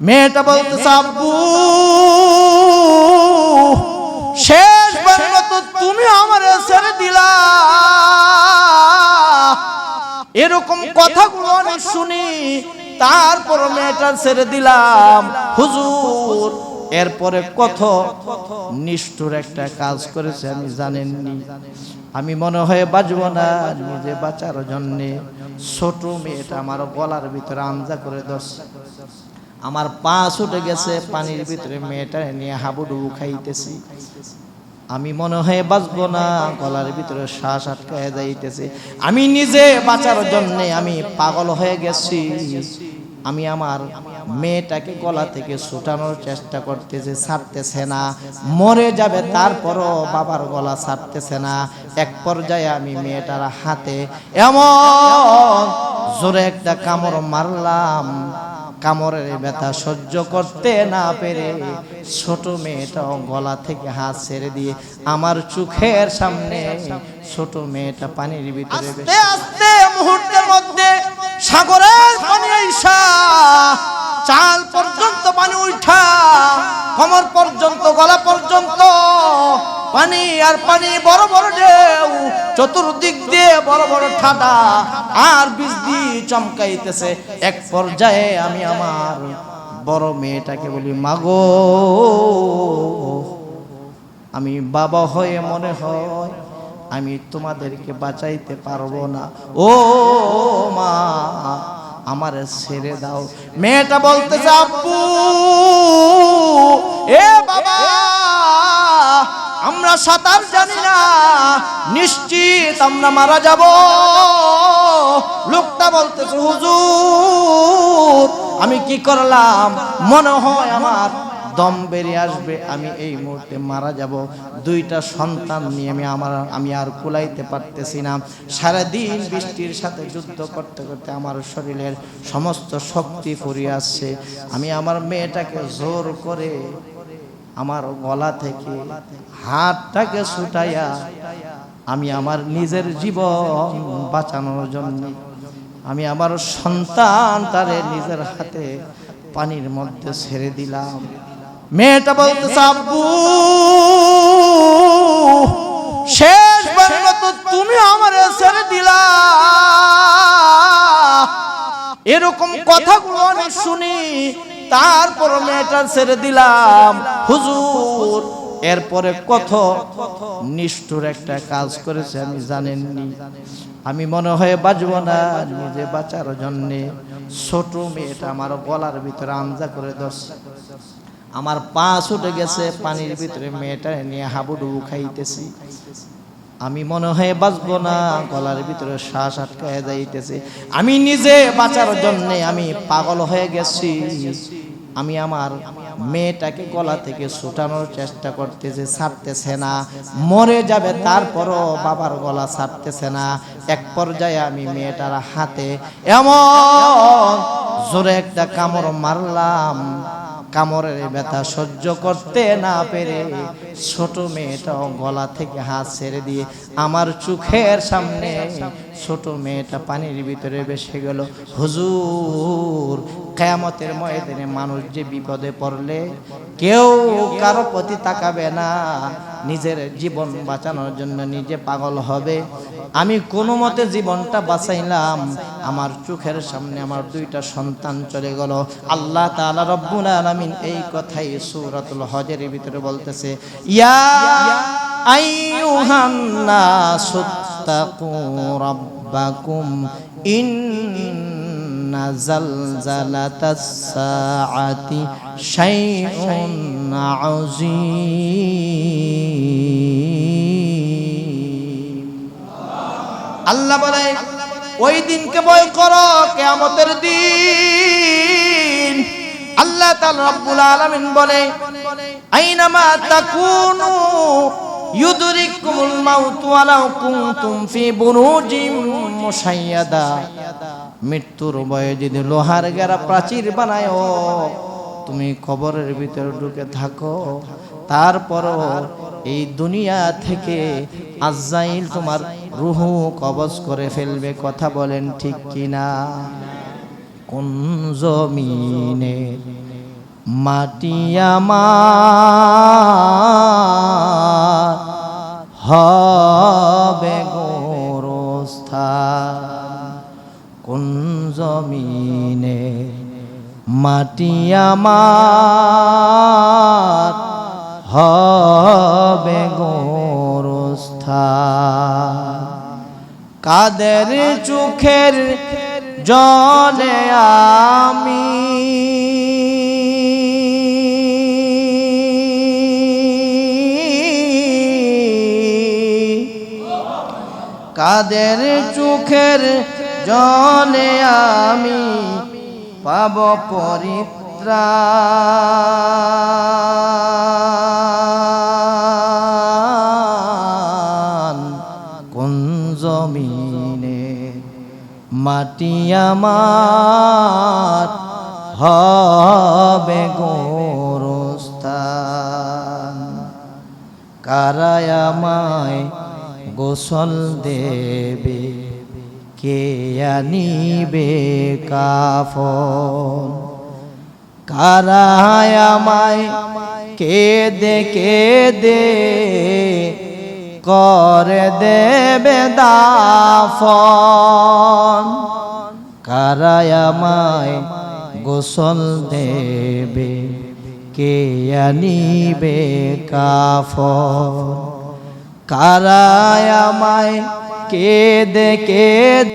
মেয়েটা বলতে আব্বু শেষবার মতো তুমি আমার ছেড়ে দিলা। এরকম কথাগুলো আমি শুনি, তারপর মেয়েটা ছেড়ে দিলাম। হুজুর, এরপরে কত নিষ্ঠুর একটা কাজ করেছে, আমি জানেননি। আমি মনে হয় বাঁচব না নিজে বাঁচার জন্যে। ছোট মেয়েটা আমার গলার ভিতরে আমজা করে দশ আমার পা ছুটে গেছে, পানির ভিতরে মেয়েটা নিয়ে হাবুডুবু খাইতেছি। আমি মনে হয় বাঁচব না, গলার ভিতরে শ্বাস আটকায় যাইতেছে। আমি নিজে বাঁচার জন্য আমি পাগল হয়ে গেছি। আমি আমার মেয়েটাকে গলা থেকে ছুটানোর চেষ্টা করতেছে, ছাড়তেছে না। মরে যাবে, তারপরও বাবার গলা ছাড়তেছে না। এক পর্যায়ে আমি মেয়েটার হাতে এমন জোরে একটা কামড় মারলাম। কামড়ের ব্যথা সহ্য করতে না পেরে ছোট মেয়েটা গলা থেকে হাত ছেড়ে দিয়ে আমার চোখের সামনে ছোট মেয়েটা পানির ভিতরে আস্তে আস্তে মুহূর্তের মধ্যে সাগরের পানি চাল পর্যন্ত পানি উঠা। কমর পর্যন্ত, গলা পর্যন্ত। পানি আর পানি, বড় বড় ঢেউ, চতুর্দিক দিয়ে বড় বড় ঠাডা, আর বৃষ্টি চমকাইতেছে। এক পর্যায়ে আমি আমার বড় মেয়েটাকে বলি, মাগো, আমি বাবা হয়ে মনে হয় আমি তোমাদেরকে বাঁচাইতে পারব না। ও মা আমার ছেড়ে দাও। মেয়েটা বলতে আব্বু এ বাবা আমরা সাঁতার জানি না। নিশ্চিত আমরা মারা যাব। লোকটা বলতেছে হুজুর আমি কি করলাম? মনে হয় আমার দম বেরিয়ে আসবে, আমি এই মুহূর্তে মারা যাব। দুইটা সন্তান নিয়ে আমি আমার, আমি আর কুলাইতে পারতেছি না। সারাদিন বৃষ্টির সাথে যুদ্ধ করতে করতে আমার শরীরের সমস্ত শক্তি ফুরিয়ে আসছে। আমি আমার মেয়েটাকে জোর করে আমার গলা থেকে, হাতটাকে ছুটাইয়া আমি আমার নিজের জীবন বাঁচানোর জন্য, আমি আমার সন্তান তারে নিজের হাতে পানির মধ্যে ছেড়ে দিলাম। মেয়েটা বলতে আব্বু শেষবার মতো তুমি আমার ছেড়ে দিলা। এরকম কথাগুলো আমি শুনি, তারপর মেয়েটা ছেড়ে দিলাম। হুজুর, এরপরে কত নিষ্ঠুর একটা কাজ করেছে, আমি জানেননি। আমি মনে হয় বাজব না নিজে বাঁচার জন্যে। ছোট মেয়েটা আমার গলার ভিতরে আমজা করে দশ আমার পা ছুটে গেছে, পানির ভিতরে মেয়েটা নিয়ে হাবুডুবু খাইতেছি। আমি মনে হয় বাঁচব না, গলার ভিতরে শ্বাস আটকায় যাইতেছে। আমি নিজে বাঁচার জন্য আমি পাগল হয়ে গেছি। আমি আমার মেয়েটাকে গলা থেকে ছুটানোর চেষ্টা করতেছে, ছাড়তেছে না। মরে যাবে, তারপরও বাবার গলা ছাড়তেছে না। এক পর্যায়ে আমি মেয়েটার হাতে এমন জোরে একটা কামড় মারলাম। কামড়ের ব্যথা সহ্য করতে না পেরে ছোট মেয়েটাও গলা থেকে হাত ছেড়ে দিয়ে আমার চোখের সামনে ছোট মেয়েটা পানির ভিতরে বেসে গেল। হুজুর, কেয়ামতের ময়দানে মানুষ যে বিপদে পড়লে কেউ কারও প্রতি তাকাবে না। নিজের জীবন বাঁচানোর জন্য নিজে পাগল হবে। আমি কোনো মতে জীবনটা বাঁচাইলাম। আমার চোখের সামনে আমার দুইটা সন্তান চলে গেল। আল্লাহ তাআলা রব্বুল আলামিন এই কথাই সূরাতুল হজের ভিতরে বলতেছে, ইয়া আইয়ুহান নাসু তাকু রাব্বাকুম ইন্না জালজালাতাস সাআতি শাইউন আযীম। আল্লাহ বলে, ওই দিনকে ভয় করো, কেয়ামতের দিন। আল্লাহ তাআলা রব্বুল আলামিন বলে আইনামা তাকুনু মৃত্যুর ভয়ে যদি লোহার গেরা প্রাচীর বানায় তুমি কবরের ভিতরে ঢুকে থাকো। তারপরও এই দুনিয়া থেকে আজাইল তোমার রুহু কবজ করে ফেলবে, কথা বলেন ঠিক কিনা? কোন জমিনে মাটি আমার হবে গোরস্থান? কোন জমিনে মাটি আমার হবে গোরস্থান? কাদের চোখের জলে আমি? কাদের চোখের জলে আমি পাব পরিত্রাণ মাটি আমার হবে গোরস্থান। কারায় আমায় গোসল দেবে? কে আনিবে কাফন? কারায় আমায় কে দে কে দে করে দেবে দাফন। কারায়ামায় গোসল দেবে কে আনিবে কাফন। কারায়ামায় কে দে কে